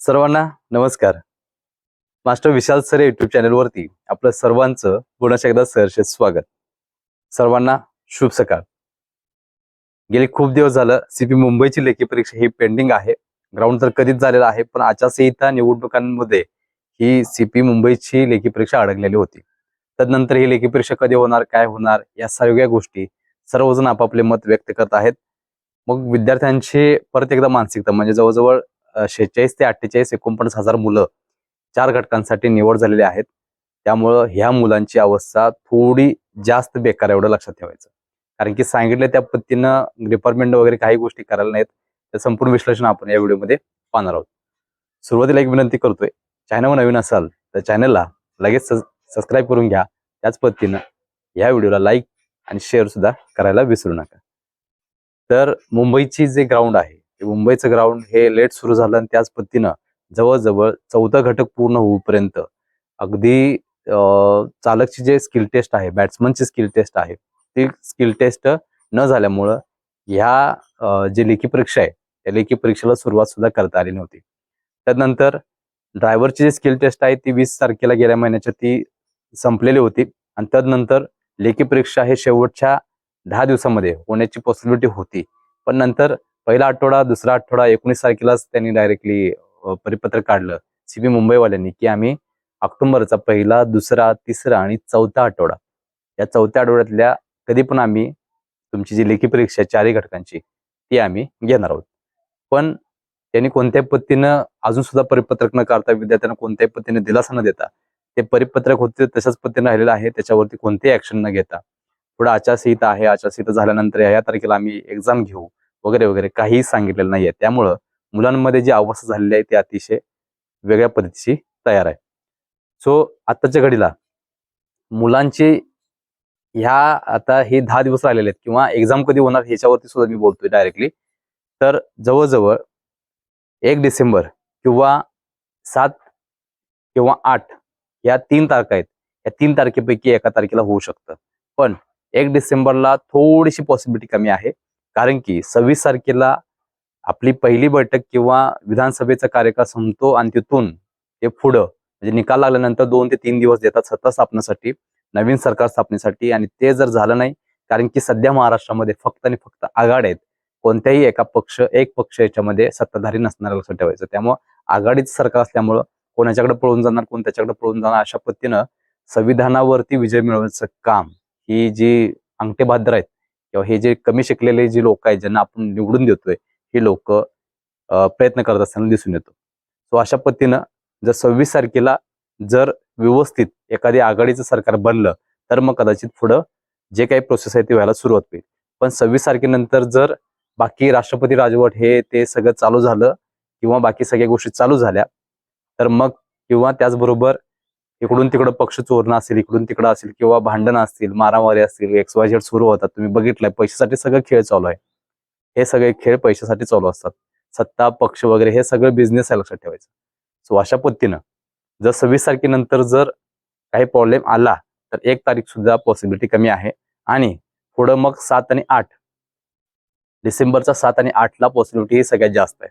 सर्वांना नमस्कार. Master Vishal sir YouTube चॅनलवरती आपलं सर्वांचं पुन्हा एकदा सहर्ष स्वागत. सर्वांना शुभ सकाळ. गेले खूप दिवस झालं सीपी मुंबईची लेखी परीक्षा ही पेंडिंग आहे. ग्राउंड तर कधीच झालेलं आहे पण आचारसंहिता निवडणुकांमध्ये ही सीपी मुंबईची लेखी परीक्षा अडकलेली होती. तदनंतर ही लेखी परीक्षा कधी होणार काय होणार या सगळ्या गोष्टी सर्वजण आपापले मत व्यक्त करत आहेत. मग विद्यार्थ्यांची परत एकदा मानसिकता म्हणजे जवळजवळ शेहेचाळीस ते अठ्ठेचाळीस एकोणपन्नास हजार मुलं चार घटकांसाठी निवड झालेली आहेत. त्यामुळं ह्या मुलांची अवस्था थोडी जास्त बेकार एवढं लक्षात ठेवायचं. कारण की सांगितलं त्या पद्धतीनं डिपार्टमेंट वगैरे काही गोष्टी करायला नाहीत. तर संपूर्ण विश्लेषण आपण या व्हिडिओमध्ये पाहणार आहोत. सुरुवातीला एक विनंती करतोय चॅनलवर नवीन असाल तर चॅनलला लगेच सबस्क्राईब करून घ्या. त्याच पद्धतीनं या व्हिडिओला लाईक आणि शेअर सुद्धा करायला विसरू नका. तर मुंबईची जे ग्राउंड आहे मुंबईचं ग्राउंड हे लेट सुरू झालं आणि त्याच पद्धतीनं जवळजवळ चौथा घटक पूर्ण होऊपर्यंत अगदी चालकची जे स्किल टेस्ट आहे बॅट्समनची स्किल टेस्ट आहे ती स्किल टेस्ट न झाल्यामुळं ह्या जे लेखी परीक्षा आहे त्या लेखी परीक्षेला सुरुवात सुद्धा करता आली नव्हती. त्यानंतर ड्रायव्हरची जी स्किल टेस्ट आहे ती वीस तारखेला गेल्या महिन्याच्या ती संपलेली होती आणि त्यानंतर लेखी परीक्षा हे शेवटच्या दहा दिवसामध्ये होण्याची पॉसिबिलिटी होती. पण नंतर पहिला आठवडा दुसरा आठवडा एकोणीस तारखेलाच त्यांनी डायरेक्टली परिपत्रक काढलं सीबी मुंबईवाल्यांनी की आम्ही ऑक्टोबरचा पहिला दुसरा तिसरा आणि चौथा आठवडा. या चौथ्या आठवड्यातल्या कधी पण आम्ही तुमची जी लेखी परीक्षा आहे चारही घटकांची ती आम्ही घेणार आहोत. पण त्यांनी कोणत्याही पद्धतीनं अजून सुद्धा परिपत्रक न काढता विद्यार्थ्यांना कोणत्याही पद्धतीने दिलासा न देता ते परिपत्रक होते तशाच पद्धतीने राहिलेलं आहे त्याच्यावरती कोणतेही ऍक्शन न घेता. पुढे आचारसंहिता आहे आचारसंहिता झाल्यानंतर या तारखेला आम्ही एक्झाम घेऊ. वगैरे वगैरे काहीही सांगितलेलं नाहीये. त्यामुळं मुलांमध्ये जी अवस्था झालेली आहे ती अतिशय वेगळ्या पद्धतीची तयार आहे. सो आत्ताच्या घडीला मुलांची ह्या आता हे दहा दिवस राहिलेले आहेत किंवा एक्झाम कधी होणार ह्याच्यावरती सुद्धा मी बोलतोय डायरेक्टली तर जवळजवळ एक डिसेंबर किंवा सात किंवा आठ या तीन तारखा आहेत. या तीन तारखेपैकी एका तारखेला होऊ शकतं. पण एक डिसेंबरला थोडीशी पॉसिबिलिटी कमी आहे. कारण की सव्वीस तारखेला आपली पहिली बैठक किंवा विधानसभेचा कार्यकाळ संपतो आणि तिथून ते पुढं म्हणजे निकाल लागल्यानंतर दोन ते तीन दिवस देतात सत्ता स्थापनेसाठी नवीन सरकार स्थापनेसाठी आणि ते जर झालं नाही कारण की सध्या महाराष्ट्रामध्ये फक्त आणि फक्त आघाड आहेत. कोणत्याही एका पक्ष एक पक्ष याच्यामध्ये सत्ताधारी नसणार लक्षात ठेवायचं? त्यामुळं आघाडीचं सरकार असल्यामुळं कोणाच्याकडे पळून जाणार कोण त्याच्याकडे पळून जाणार अशा पद्धतीनं संविधानावरती विजय मिळवायचं काम ही जी अंगठेबहादर आहेत किंवा हे जे कमी शिकलेले जे लोक आहेत ज्यांना आपण निवडून देतोय हे लोक प्रयत्न करत असताना दिसून येतो. सो अशा पद्धतीनं जर सव्वीस तारखेला जर व्यवस्थित एखादी आघाडीचं सरकार बनलं तर मग कदाचित पुढं जे काही प्रोसेस आहे ते व्हायला सुरुवात होईल. पण सव्वीस तारखेनंतर जर बाकी राष्ट्रपती राजवट हे ते सगळं चालू झालं किंवा बाकी सगळ्या गोष्टी चालू झाल्या तर मग किंवा त्याचबरोबर इकडून तिकडं पक्ष चोरणं असेल इकडून तिकडं असेल किंवा भांडणं असतील मारामारी असतील एक्स वाय झेड सुरू होतात. तुम्ही बघितलंय पैशासाठी सगळं खेळ चालू आहे. हे सगळे खेळ पैशासाठी चालू असतात. सत्ता पक्ष वगैरे हे सगळं बिझनेस आहे लक्षात ठेवायचं. सो अशा पद्धतीनं जर सव्वीस तारखेनंतर जर काही प्रॉब्लेम आला तर एक तारीख सुद्धा पॉसिबिलिटी कमी आहे. आणि पुढं मग सात आणि आठ डिसेंबरचा सात आणि आठला पॉसिबिलिटी ही सगळ्यात जास्त आहे.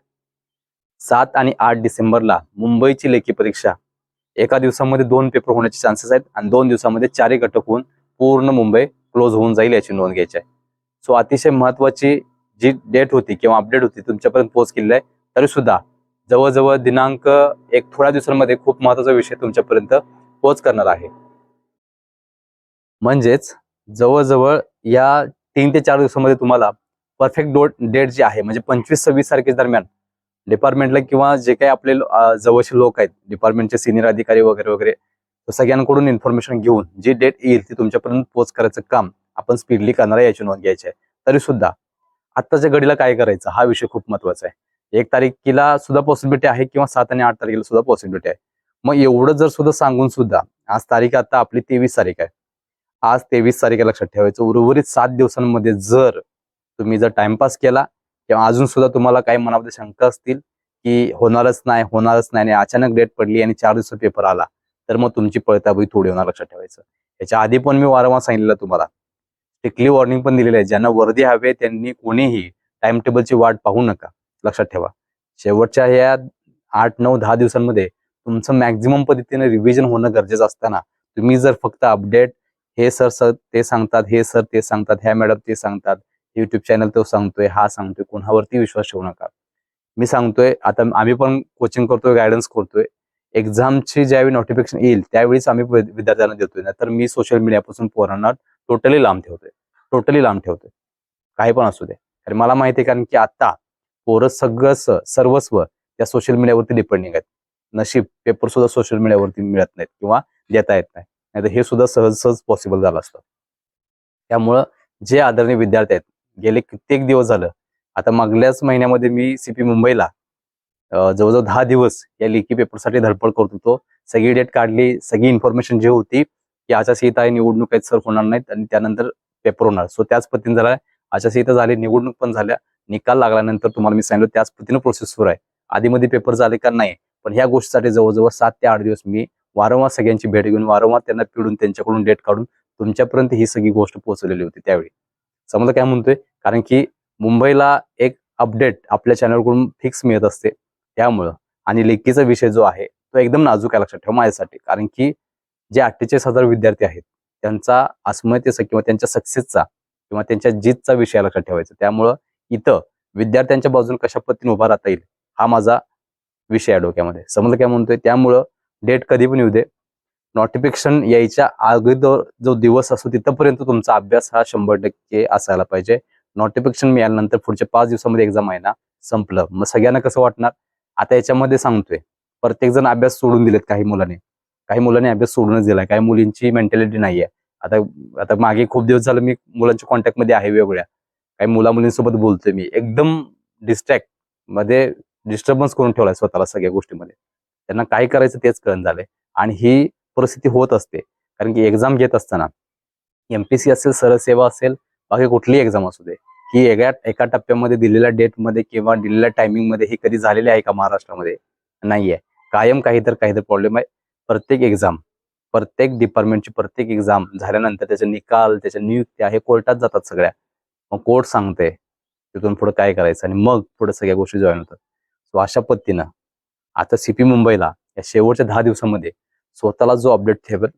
सात आणि आठ डिसेंबरला मुंबईची लेखी परीक्षा एका दिवसामध्ये दोन पेपर होण्याचे चान्सेस आहेत आणि दोन दिवसामध्ये चारही घटक होऊन पूर्ण मुंबई क्लोज होऊन जाईल याची नोंद घ्यायची आहे. सो अतिशय महत्वाची जी डेट होती किंवा अपडेट होती तुमच्यापर्यंत पोहोच केलेली आहे तरी सुद्धा जवळजवळ दिनांक एक थोड्या दिवसांमध्ये खूप महत्त्वाचा विषय तुमच्यापर्यंत पोहोच करणार आहे. म्हणजेच जवळजवळ या तीन ते चार दिवसामध्ये तुम्हाला परफेक्ट डोट डेट जी आहे म्हणजे पंचवीस सव्वीस तारखे दरम्यान डिपार्टमेंटला किंवा जे काही आपले जवळचे लोक आहेत डिपार्टमेंटचे सिनियर अधिकारी वगैरे वगैरे सगळ्यांकडून इन्फॉर्मेशन घेऊन जी डेट येईल ती तुमच्यापर्यंत पोच करायचं काम आपण स्पीडली करणार आहे याची नोंद घ्यायची आहे. तरी सुद्धा आत्ताच्या घडीला काय करायचं हा विषय खूप महत्त्वाचा आहे. एक तारखेला सुद्धा पॉसिबिलिटी आहे किंवा सात आणि आठ तारखेला सुद्धा पॉसिबिलिटी आहे. मग एवढं जर सुद्धा सांगून सुद्धा आज तारीख आता आपली तेवीस तारीख आहे. आज तेवीस तारीख लक्षात ठेवायचं. उर्वरित सात दिवसांमध्ये जर तुम्ही जर टाइमपास केला किंवा अजून सुद्धा तुम्हाला काही मनामध्ये शंका असतील की होणारच नाही होणारच नाही आणि अचानक डेट पडली आणि चार दिवसात पेपर आला तर मग तुमची पळताबळी थोडी होणार लक्षात ठेवायचं. याच्या आधी पण मी वारंवार सांगितलं तुम्हाला. स्ट्रिक्टली वॉर्निंग पण दिलेली आहे. ज्यांना वर्दी हवे त्यांनी कोणीही टाइम टेबलची वाट पाहू नका. लक्षात ठेवा. शेवटच्या या आठ नऊ दहा दिवसांमध्ये तुमचं मॅक्झिमम पद्धतीने रिव्हिजन होणं गरजेचं असताना तुम्ही जर फक्त अपडेट हे सर सर ते सांगतात हे सर ते सांगतात ह्या मॅडम ते सांगतात युट्यूब चॅनल तो सांगतोय हा सांगतोय कोणावरती विश्वास ठेवू नका. मी सांगतोय आता आम्ही पण कोचिंग करतोय गायडन्स करतोय. एक्झामची ज्यावेळी नोटिफिकेशन येईल त्यावेळीच आम्ही विद्यार्थ्यांना देतोय. तर मी सोशल मीडियापासून पोरांना टोटली लांब ठेवतोय. टोटली लांब ठेवतोय. काही पण असू दे. कारण मला माहिती आहे कारण की आता पोरं सगळं सर्वस्व त्या सोशल मीडियावरती डिपेंडिंग आहेत. नशीब पेपर सुद्धा सोशल मीडियावरती मिळत नाहीत किंवा देता येत नाही. नाहीतर हे सुद्धा सहज सहज पॉसिबल झालं असतं. त्यामुळं जे आदरणीय विद्यार्थी आहेत गेले कित्येक दिवस झालं. आता मागल्याच महिन्यामध्ये मी सीपी मुंबईला जवळजवळ दहा दिवस या लेखी पेपरसाठी धडपड करत होतो. सगळी डेट काढली सगळी इन्फॉर्मेशन जी होती की आचारसंहिता आहे निवडणूक आहेत सर होणार नाहीत आणि त्यानंतर पेपर होणार. सो त्याच पद्धतीने झाला आचारसंहिता झाली निवडणूक पण झाल्या. निकाल लागल्यानंतर तुम्हाला मी सांगितलं त्याच पद्धतीनं प्रोसेस सुरू आहे. आधीमध्ये पेपर झाले का? नाही. पण ह्या गोष्टीसाठी जवळजवळ सात ते आठ दिवस मी वारंवार सगळ्यांची भेट घेऊन वारंवार त्यांना पिडून त्यांच्याकडून डेट काढून तुमच्यापर्यंत ही सगळी गोष्ट पोहोचवलेली होती त्यावेळी. समजा काय म्हणतोय? कारण की मुंबईला एक अपडेट आपल्या चॅनलकडून फिक्स मिळत असते. त्यामुळं. आणि लेखीचा विषय जो आहे तो एकदम नाजूक आहे लक्षात ठेवा माझ्यासाठी. कारण की जे अठ्ठेचाळीस हजार विद्यार्थी आहेत त्यांचा अस्मयतेचा किंवा त्यांच्या सक्सेसचा किंवा त्यांच्या जीतचा विषय लक्षात ठेवायचा त्यामुळं इथं विद्यार्थ्यांच्या बाजूने कशा पद्धतीने उभा राहता येईल हा माझा विषय आहे डोक्यामध्ये. समजलं काय म्हणतोय त्यामुळं डेट कधी पण येऊ दे. नोटिफिकेशन यायच्या अगोदर जो दिवस असतो तिथपर्यंत तुमचा अभ्यास हा शंभर टक्के असायला पाहिजे. नोटिफिकेशन मिळाल्यानंतर पुढच्या पाच दिवसामध्ये एक्झाम आहे ना संपलं. मग सगळ्यांना कसं वाटणार? आता याच्यामध्ये सांगतोय प्रत्येक जण अभ्यास सोडून दिलेत काही मुलांनी. काही मुलांनी अभ्यास सोडूनच दिलाय काही मुलींची मेंटॅलिटी नाहीये. आता आता मागे खूप दिवस झालं मी मुलांच्या कॉन्टॅक्टमध्ये आहे वेगवेगळ्या. काही मुला मुलींसोबत बोलतोय मी. एकदम डिस्ट्रॅक्टमध्ये डिस्टर्बन्स करून ठेवलाय स्वतःला सगळ्या गोष्टीमध्ये. त्यांना काय करायचं तेच कळण झालंय. आणि ही परिस्थिती होत असते. कारण की एक्झाम घेत असताना एमपीसी असेल सरसेवा असेल बाकी कुठलीही एक्झाम असू दे. ही एका एका टप्प्यामध्ये दिलेल्या डेटमध्ये किंवा दिलेल्या टायमिंगमध्ये ही कधी झालेली आहे का महाराष्ट्रामध्ये? नाहीये. कायम काही तर काही तर प्रॉब्लेम आहे. प्रत्येक एक्झाम प्रत्येक डिपार्टमेंटची प्रत्येक एक्झाम झाल्यानंतर त्याचे निकाल त्याच्या नियुक्त्या हे कोर्टात जातात सगळ्या. मग कोर्ट सांगते तिथून पुढे काय करायचं? आणि मग पुढे सगळ्या गोष्टी जॉईन होतात. सो अशा पद्धतीनं आता सीपी मुंबईला या शेवटच्या दहा दिवसामध्ये स्वतःला जो अपडेट ठेवेल.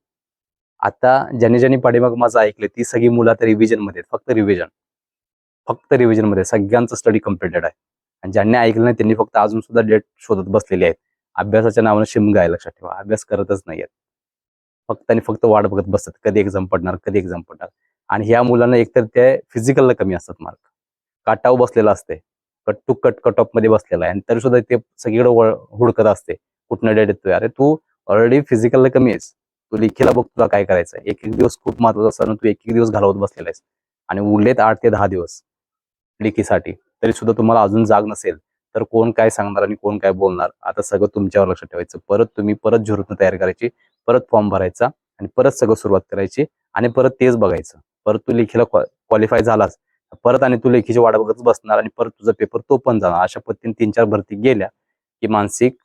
आता ज्यांनी ज्यांनी पाठीमाग माझं ऐकले ती सगळी मुलं आता रिव्हिजनमध्ये आहेत. फक्त रिव्हिजन फक्त रिव्हिजनमध्ये. सगळ्यांचं स्टडी कम्प्लिटेड आहे. आणि ज्यांनी ऐकलं नाही त्यांनी फक्त अजून सुद्धा डेट शोधत बसलेले आहेत. अभ्यासाच्या नावानं शिमगा आहे लक्षात ठेवा. अभ्यास करतच नाहीयेत फक्त आणि फक्त वाट बघत बसतात. कधी एक्झाम पडणार कधी एक्झाम पडणार. आणि ह्या मुलांना एकतर ते फिजिकलला कमी असतात मार्क काटाव बसलेला असते. कट टू कट कट ऑफमध्ये बसलेला आहे. आणि तरी सुद्धा ते सगळीकडे हुडकत असते. कुठनं डेट येतोय? अरे तू ऑलरेडी फिजिकलला कमी आहेस. तू लिखीला बघ तुला काय करायचं एक एक दिवस खूप महत्त्वाचा असताना तू एक एक दिवस घालवत बसलेला आहेस. आणि उरलेत आठ ते दहा दिवस लिखीसाठी तरी सुद्धा तुम्हाला अजून जाग नसेल तर कोण काय सांगणार आणि कोण काय बोलणार? आता सगळं तुमच्यावर लक्ष ठेवायचं. परत तुम्ही परत झुरतनं तयार करायची परत फॉर्म भरायचा आणि परत सगळं सुरुवात करायची आणि परत तेच बघायचं. परत तू लेखीला क्वालिफाय झालास परत आणि तू लेखीची वाट बघत बसणार आणि परत तुझा पेपर तो पण जाणार. अशा पद्धतीने तीन चार भरती गेल्या की मानसिक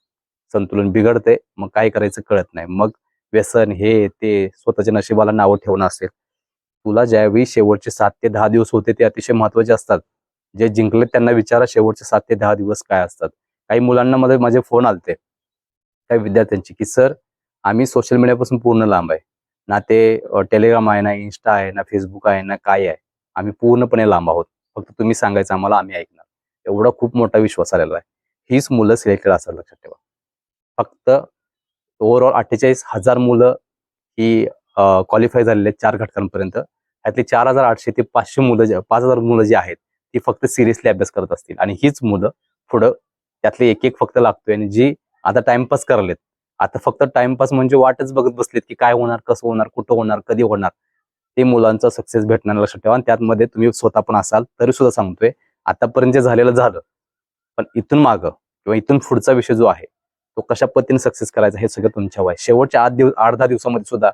संतुलन बिघडते मग काय करायचं कळत नाही. मग व्यसन हे ते स्वतःच्या नशिबाला नावं ठेवणं असेल. तुला ज्यावेळी शेवटचे सात ते दहा दिवस होते ते अतिशय महत्त्वाचे असतात. जे जिंकले त्यांना विचारा शेवटचे सात ते दहा दिवस काय असतात. काही मुलांना मध्ये माझे फोन आलते. काही विद्यार्थ्यांची की सर आम्ही सोशल मीडियापासून पूर्ण लांब आहे. ना ते टेलिग्राम आहे ना इन्स्टा आहे ना फेसबुक आहे ना काय आहे. आम्ही पूर्णपणे लांब आहोत. फक्त तुम्ही सांगायचं आम्हाला आम्ही ऐकणार. एवढा खूप मोठा विश्वास आलेला आहे. हीच मुलं सिलेक्टेड असायला लक्षात ठेवा. फक्त ओव्हरऑल अठ्ठेचाळीस हजार मुलं ही क्वालिफाय झालेली आहेत चार घटकांपर्यंत. त्यातली चार हजार आठशे ते पाचशे मुलं जे पाच हजार मुलं जी आहेत ती फक्त सिरियसली अभ्यास करत असतील. आणि हीच मुलं पुढं त्यातले एक एक फक्त लागतोय. आणि जी आता टाइमपास करायलेत आता फक्त टाइमपास म्हणजे वाटच बघत बसलेत की काय होणार कसं होणार कुठं होणार कधी होणार. ते मुलांचा सक्सेस भेटणार लक्षात ठेवा. आणि त्यामध्ये तुम्ही स्वतः पण असाल तरी सुद्धा सांगतोय आतापर्यंत जे झालेलं झालं. पण इथून मागं किंवा इथून पुढचा विषय जो आहे तो कशा पद्धतीने सक्सेस करायचा हे सगळं तुमच्या आहे शेवटच्या आठ दिवस आठ दहा दिवसामध्ये सुद्धा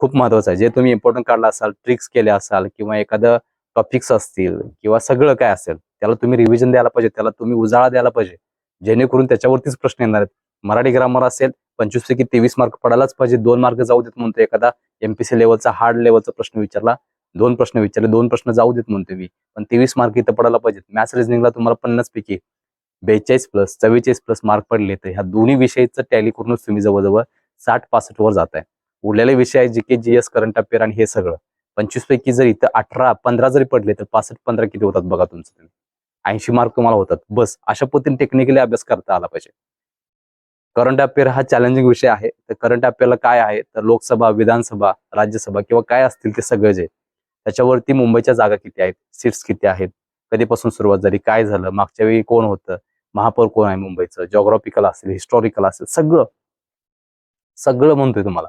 खूप महत्वाचं आहे. जे तुम्ही इम्पॉर्टंट काढला असाल ट्रिक्स केले असाल किंवा एखादं टॉपिक्स असतील किंवा सगळं काय असेल त्याला तुम्ही रिव्हिजन द्यायला पाहिजे त्याला तुम्ही उजाळा द्यायला पाहिजे. जेणेकरून त्याच्यावरतीच प्रश्न येणार आहेत. मराठी ग्रामर असेल पंचवीस पैकी तेवीस मार्क पडायलाच पाहिजे. दोन मार्क जाऊ देत म्हणतो एखादा एमपीसी लेवलचा हार्ड लेवलचा प्रश्न विचारला दोन प्रश्न विचारले दोन प्रश्न जाऊ देत म्हणतो मी. पण तेवीस मार्क इथं पडायला पाहिजेत. मॅथ्स रिजनिंगला तुम्हाला पन्नास पैकी बेचाळीस प्लस चव्वेचाळीस प्लस मार्क पडले तर ह्या दोन्ही विषयाचं टॅली करूनच तुम्ही जवळजवळ साठ पासष्ट वर जात आहे उरलेले विषय आहे G K G S current affair आणि हे सगळं. पंचवीस पैकी जर इथं अठरा पंधरा जरी पडले तर पासष्ट पंधरा किती होतात बघा तुमचं तुम्ही. ऐंशी मार्क तुम्हाला होतात. बस अशा पद्धतीने टेक्निकली अभ्यास करता आला पाहिजे. करंट अफेअर हा चॅलेंजिंग विषय आहे. तर करंट अफेअरला काय आहे? तर लोकसभा विधानसभा राज्यसभा किंवा काय असतील ते सगळं जे. त्याच्यावरती मुंबईच्या जागा किती आहेत? सीट्स किती आहेत? कधीपासून सुरुवात झाली? काय झालं? मागच्या वेळी कोण होतं? महापौर कोण आहे मुंबईचं? जॉग्राफिकल असेल हिस्टॉरिकल असेल सगळं. सगळं म्हणतोय तुम्हाला.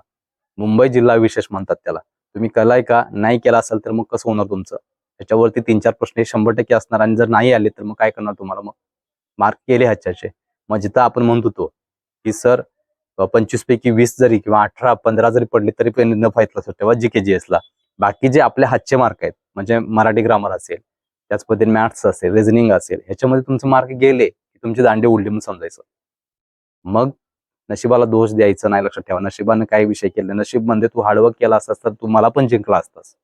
मुंबई जिल्हा विशेष म्हणतात त्याला. तुम्ही केलाय का? नाही केला असेल तर मग कसं होणार तुमचं? त्याच्यावरती तीन चार प्रश्न हे शंभर टक्के असणार आणि जर नाही आले तर मग काय करणार तुम्हाला मग? मार्क केले ह्याच्याचे. मग जिथं आपण म्हणत होतो की सर पंचवीस पैकी वीस जरी किंवा अठरा पंधरा जरी पडले तरी पण न फायतला तेव्हा जी के जी एसला बाकी जे आपले हातचे मार्क आहेत म्हणजे मराठी ग्रामर असेल त्याच पद्धतीने मॅथ्स असेल रिझनिंग असेल ह्याच्यामध्ये तुमचे मार्क गेले. तुमचे दांडे उडले म्हणून समजायचं. मग नशिबाला दोष द्यायचा नाही लक्षात ठेवा. नशिबानं काही विषय केले नशीब म्हणजे तू हार्डवर्क केला असतास तर तू मला पण जिंकला असतास.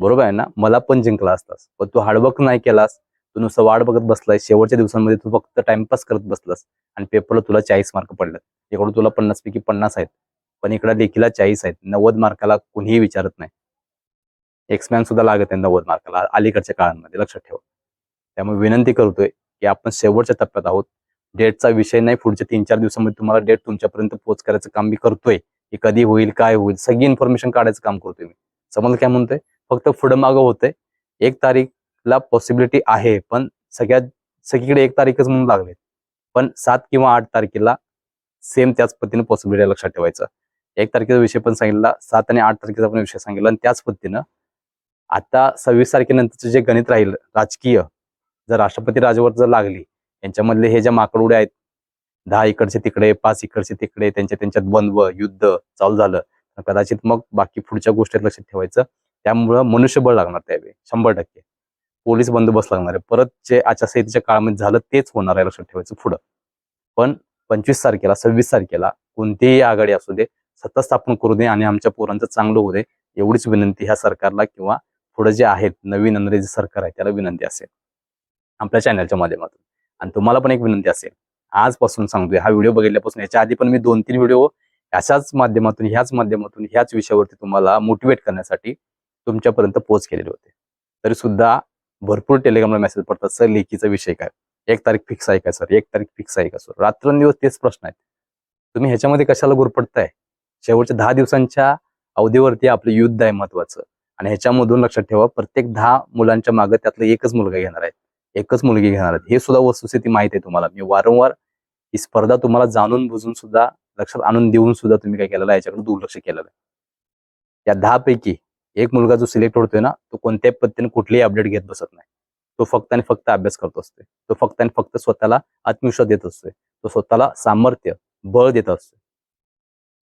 बरोबर आहे ना? मला पण जिंकला असतास. पण तू हार्डवर्क नाही केलास. तू नुसतं वाट बघत बसलाय. शेवटच्या दिवसांमध्ये तू फक्त टाइमपास करत बसलास. आणि पेपरला तुला चाळीस मार्क पडलेत. इकडून तुला पन्नास पैकी पन्नास आहेत. पण इकडे लेखीला चाळीस आहेत. नव्वद मार्काला कुणीही विचारत नाही. एक्समॅन सुद्धा लागत आहे नव्वद मार्काला अलीकडच्या काळांमध्ये. लक्षात ठेवा. त्यामुळे विनंती करतोय की आपण शेवटच्या टप्प्यात आहोत. डेटचा विषय नाही पुढच्या तीन चार दिवसामध्ये तुम्हाला डेट तुमच्यापर्यंत पोच करायचं काम मी करतोय. की कधी होईल काय होईल सगळी इन्फॉर्मेशन काढायचं काम करतोय मी. समजलं काय म्हणतोय? फक्त पुढं मागं होतंय. एक तारीखला पॉसिबिलिटी आहे पण सगळ्यात सगळीकडे एक तारीखच म्हणून लागले पण सात किंवा आठ तारखेला सेम त्याच पद्धतीने पॉसिबिलिटी लक्षात ठेवायचं. एक तारखेचा विषय पण सांगितला सात आणि आठ तारखेचा पण विषय सांगितला आणि त्याच पद्धतीनं आता सव्वीस तारखेनंतरचं जे गणित राहील राजकीय जर राष्ट्रपती राजवर जर लागली यांच्यामधले हे ज्या माकडुड्या आहेत दहा इकडचे तिकडे पाच इकडचे तिकडे त्यांच्या त्यांच्यात द्वंद्व युद्ध चालू झालं कदाचित मग बाकी पुढच्या गोष्टीत लक्षात ठेवायचं. त्यामुळं मनुष्यबळ लागणार त्यावेळी शंभर टक्के. पोलीस बंदोबस्त लागणार आहे. परत जे आचारसंहितेच्या काळामध्ये झालं तेच होणार आहे लक्षात ठेवायचं पुढं. पण पंचवीस तारखेला सव्वीस तारखेला कोणतीही आघाडी असू दे सत्ता स्थापन करू दे आणि आमच्या पोरांचं चांगलं होऊ दे एवढीच विनंती ह्या सरकारला किंवा पुढे जे आहेत नवीन अंग्रेजी जे सरकार आहे त्याला विनंती असेल. आपल्या चॅनलच्या माध्यमातून. आणि तुम्हाला पण एक विनंती असेल आजपासून सांगतोय हा व्हिडिओ बघितल्यापासून याच्या आधी पण मी दोन तीन व्हिडिओ अशाच माध्यमातून ह्याच माध्यमातून ह्याच विषयावरती तुम्हाला मोटिवेट करण्यासाठी तुमच्यापर्यंत पोच केलेले होते. तरी सुद्धा भरपूर टेलिग्रामला मेसेज पडतात सर लेखीचा विषय काय? एक तारीख फिक्स आहे का सर? एक तारीख फिक्स आहे का सर? रात्रंदिवस तेच प्रश्न आहेत. तुम्ही ह्याच्यामध्ये कशाला गुरपडताय शेवटच्या दहा दिवसांच्या अवधीवरती आपलं युद्ध आहे महत्वाचं. आणि ह्याच्यामधून लक्षात ठेवा प्रत्येक दहा मुलांच्या मागे त्यातलं एकच मुलगा घेणार आहे. एकच मुलगी घेणार आहेत. हे सुद्धा वस्तुस्थिती माहीत आहे तुम्हाला. मी वारंवार ही स्पर्धा तुम्हाला जाणून बुजून सुद्धा लक्षात आणून देऊन सुद्धा तुम्ही काय केलेलं आहे याच्याकडे दुर्लक्ष केलेलं आहे. या दहा पैकी एक मुलगा जो सिलेक्ट होतोय ना तो कोणत्याही पद्धतीने कुठलीही अपडेट घेत बसत नाही. तो फक्त आणि फक्त अभ्यास करत असतोय. तो फक्त आणि फक्त स्वतःला आत्मविश्वास देत असतोय. तो स्वतःला सामर्थ्य बळ देत असतोय.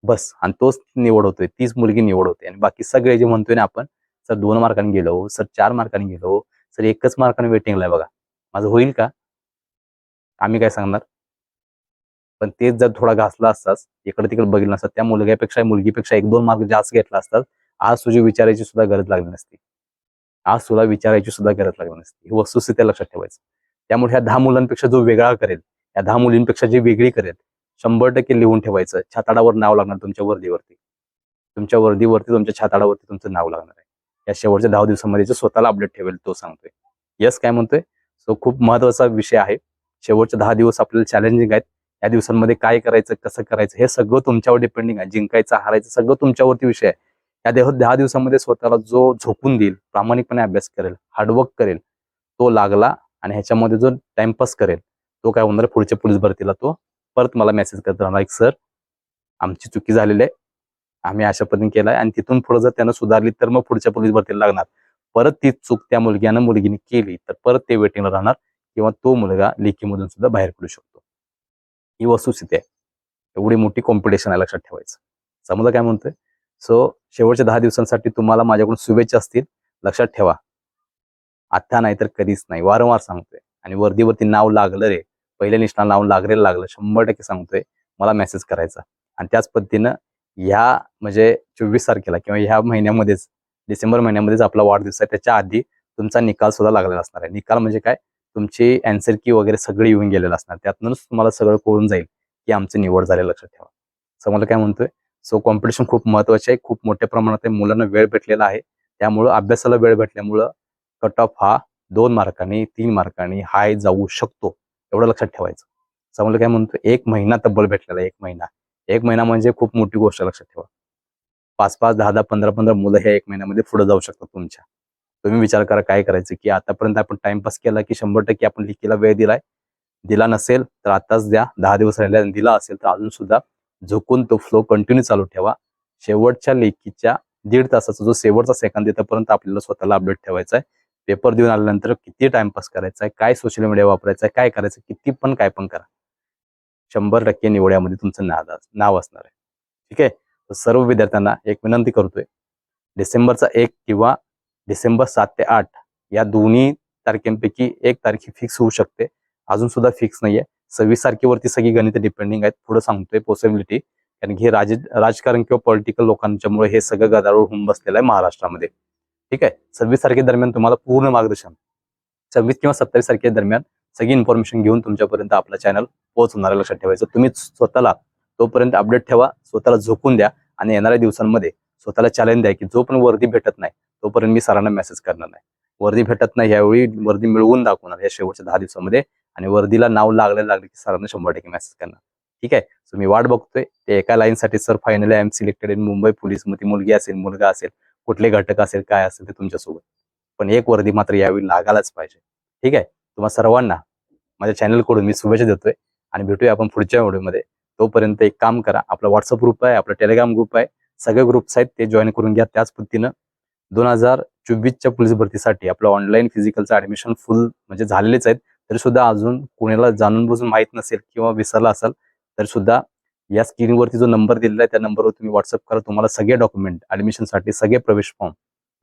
बस. आणि तोच निवड होतोय. तीच मुलगी निवड होते. आणि बाकी सगळे जे म्हणतोय ना आपण सर दोन मार्कांनी गेलो सर चार मार्कांनी गेलो सर एकच मार्काने वेटिंगला आहे बघा. माझं होईल का? आम्ही काय सांगणार? पण तेच जर थोडा घासला असतास इकडे तिकडे बघितलं नसतात त्या मुलग्यापेक्षा मुलगीपेक्षा एक दोन मार्क जास्त घेतला असतात आज तुझी विचारायची सुद्धा गरज लागली नसती. आज तुला विचारायची सुद्धा गरज लागली नसती. ही वस्तुस्थिती लक्षात ठेवायचं. त्यामुळे ह्या दहा मुलांपेक्षा जो वेगळा करेल या दहा मुलींपेक्षा जे वेगळी करेल शंभर टक्के लिहून ठेवायचं. छाताडावर नाव लागणार तुमच्या वर्दीवरती. तुमच्या वर्दीवरती तुमच्या छाताडावरती तुमचं नाव लागणार आहे. या शेवटच्या दहा दिवसामध्ये जो स्वतःला अपडेट ठेवेल तो सांगतोय. यस काय म्हणतोय? सो खूप महत्त्वाचा विषय आहे. शेवटचे दहा दिवस आपल्याला चॅलेंजिंग आहेत. या दिवसांमध्ये काय करायचं कसं करायचं हे सगळं तुमच्यावर डिपेंडिंग आहे. जिंकायचं हारायचं सगळं तुमच्यावरती विषय आहे. या देह दहा दिवसामध्ये स्वतःला जो झोपून देईल प्रामाणिकपणे अभ्यास करेल हार्डवर्क करेल तो लागला आणि ह्याच्यामध्ये जो टाइमपास करेल तो काय होणार पुढच्या पोलीस भरतीला तो परत मला मेसेज करत राहणार. सर आमची चुकी झालेली आहे. आम्ही अशा पद्धतीने केलाय आणि तिथून पुढे जर त्यानं सुधारली तर मग पुढच्या पोलीस भरतीला लागणार. परत ती चूक त्या मुलग्यानं मुलगीने केली तर परत ते वेटिंगला राहणार किंवा तो मुलगा लेखीमधून सुद्धा बाहेर पडू शकतो. ही वस्तुस्थिती आहे. एवढी मोठी कॉम्पिटिशन आहे लक्षात ठेवायचं. समजा काय म्हणतोय? सो शेवटच्या दहा दिवसांसाठी तुम्हाला माझ्याकडून शुभेच्छा असतील. लक्षात ठेवा. आता नाही तर कधीच नाही. वारंवार सांगतोय. आणि वर्दीवरती नाव लागलं रे. पहिल्या निष्ठा नाव लागलेलं लागलं. शंभर टक्के सांगतोय. मला मेसेज करायचा. आणि त्याच पद्धतीनं ह्या म्हणजे चोवीस तारखेला किंवा ह्या महिन्यामध्येच डिसेंबर महिन्यामध्येच आपला वाढदिवस आहे. त्याच्या आधी तुमचा निकाल सुद्धा लागलेला असणार आहे. निकाल म्हणजे काय? तुमची अँसर की वगैरे सगळे येऊन गेलेलं असणार. त्यातूनच तुम्हाला सगळं कळून जाईल की आमची निवड झाली लक्षात ठेवा. समजा काय म्हणतोय? सो कॉम्पिटिशन खूप महत्त्वाचे आहे. खूप मोठ्या प्रमाणात आहे. मुलांना वेळ भेटलेला आहे. त्यामुळं अभ्यासाला वेळ भेटल्यामुळं कट ऑफ हा दोन मार्कांनी तीन मार्कांनी हाय जाऊ शकतो. एवढं लक्षात ठेवायचं. समजलं काय म्हणतो एक महिना तब्बल भेटलेला एक महिना. एक महिना म्हणजे खूप मोठी गोष्ट लक्षात ठेवा. पाच पाच दहा दहा पंधरा पंधरा मुलं ह्या एक महिन्यामध्ये पुढे जाऊ शकतात तुमच्या. तुम्ही विचार करा काय करायचं की आतापर्यंत आपण टाइमपास केला की शंभर टक्के आपण लिखीला वेळ दिलाय. दिला नसेल तर आताच द्या दहा दिवस राहिल्या दिला असेल तर अजून सुद्धा झोकून तो फ्लो कंटिन्यू चालू ठेवा. शेवटच्या लेखीच्या दीड तासाचा जो शेवटचा सेकंद तिथपर्यंत आपल्याला स्वतःला अपडेट ठेवायचा आहे. पेपर देऊन आल्यानंतर किती टाइमपास करायचा आहे काय सोशल मीडिया वापरायचा आहे काय करायचं किती पण काय पण करा. शंभर टक्के निवड्यामध्ये तुमचं नाव नाव असणार आहे. ठीक आहे? तर सर्व विद्यार्थ्यांना एक विनंती करतोय. डिसेंबरचा एक किंवा डिसेंबर सात ते आठ या दोन्ही तारखेंपैकी एक तारखी फिक्स होऊ शकते. अजून सुद्धा फिक्स नाहीये. सव्वीस तारखेवरती सगळी गणित डिपेंडिंग आहेत. पुढे सांगतोय पॉसिबिलिटी कारण की हे राज राजकारण किंवा पॉलिटिकल लोकांच्यामुळे हे सगळं गदारोळ होऊन बसलेलं आहे महाराष्ट्रामध्ये. ठीक आहे? सव्वीस तारखेदरम्यान तुम्हाला पूर्ण मार्गदर्शन. सव्वीस किंवा सत्तावीस तारखेदरम्यान सगळी इन्फॉर्मेशन घेऊन तुमच्यापर्यंत आपला चॅनल पोहोचवणार लक्षात ठेवायचं. तुम्ही स्वतःला तोपर्यंत अपडेट ठेवा. स्वतःला झोकून द्या. आणि येणाऱ्या दिवसांमध्ये स्वतःला चॅलेंज द्या की जो पण वर्दी भेटत नाही तोपर्यंत मी सरांना मेसेज करणार नाही. वर्दी भेटत नाही यावेळी वर्दी मिळवून दाखवणार या शेवटच्या दहा दिवसामध्ये आणि वर्दीला नाव लागले लागले की सरांना शंभर टक्के मेसेज करणार. ठीक आहे? सो मी वाट बघतोय. ते एका लाईनसाठी sir finally I am selected in Mumbai पोलीसमध्ये मुलगी असेल मुलगा असेल कुठले घटक असेल काय असेल ते तुमच्यासोबत. पण एक वर्दी मात्र यावेळी लागायलाच पाहिजे. ठीक आहे? तुम्हा सर्वांना माझ्या चॅनलकडून मी शुभेच्छा देतोय आणि भेटूया आपण पुढच्या व्हिडिओमध्ये तोपर्यंत एक काम करा आपला व्हॉट्सअप ग्रुप आहे आपला टेलिग्राम ग्रुप आहे सगळे ग्रुप्स आहेत ते जॉईन करून घ्या. त्याच पद्धतीनं दोन हजार चोवीसच्या पोलीस भरतीसाठी आपलं ऑनलाईन फिजिकलचं ऍडमिशन फुल म्हणजे झालेलेच आहेत. तरी सुद्धा अजून कोणाला जाणून बुजून माहीत नसेल किंवा विसरला असेल तर सुद्धा या स्क्रीनवरती जो नंबर दिलेला आहे त्या नंबरवर तुम्ही व्हॉट्सअप करा. तुम्हाला सगळे डॉक्युमेंट ऍडमिशनसाठी सगळे प्रवेश फॉर्म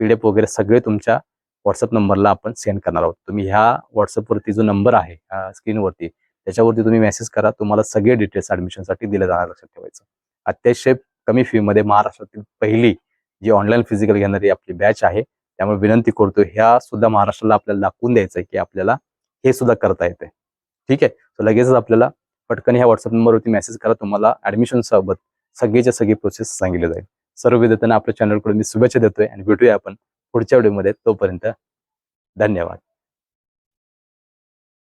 पीडीएफ वगैरे सगळे तुमच्या व्हॉट्सअप नंबरला आपण सेंड करणार आहोत. तुम्ही ह्या व्हॉट्सअपवरती जो नंबर आहे स्क्रीनवरती त्याच्यावरती तुम्ही मेसेज करा. तुम्हाला सगळे डिटेल्स ऍडमिशनसाठी दिले जाणार लक्षात ठेवायचं. अतिशय कमी फी मध्ये महाराष्ट्रातील पहिली जी ऑनलाईन फिजिकल घेणारी आपली बॅच आहे त्यामुळे विनंती करतो ह्या सुद्धा महाराष्ट्राला आपल्याला दाखवून द्यायचं आहे की आपल्याला हे सुद्धा करता येते ठीक आहे? तर लगेचच आपल्याला पटकन ह्या व्हॉट्सअप नंबरवरती मेसेज करा. तुम्हाला ऍडमिशन सोबत सगळीच्या सगळी प्रोसेस सांगितली जाईल. सर्व विद्यार्थ्यांना आपल्या चॅनलकडून मी शुभेच्छा देतोय आणि भेटूया आपण पुढच्या व्हिडिओमध्ये तोपर्यंत धन्यवाद.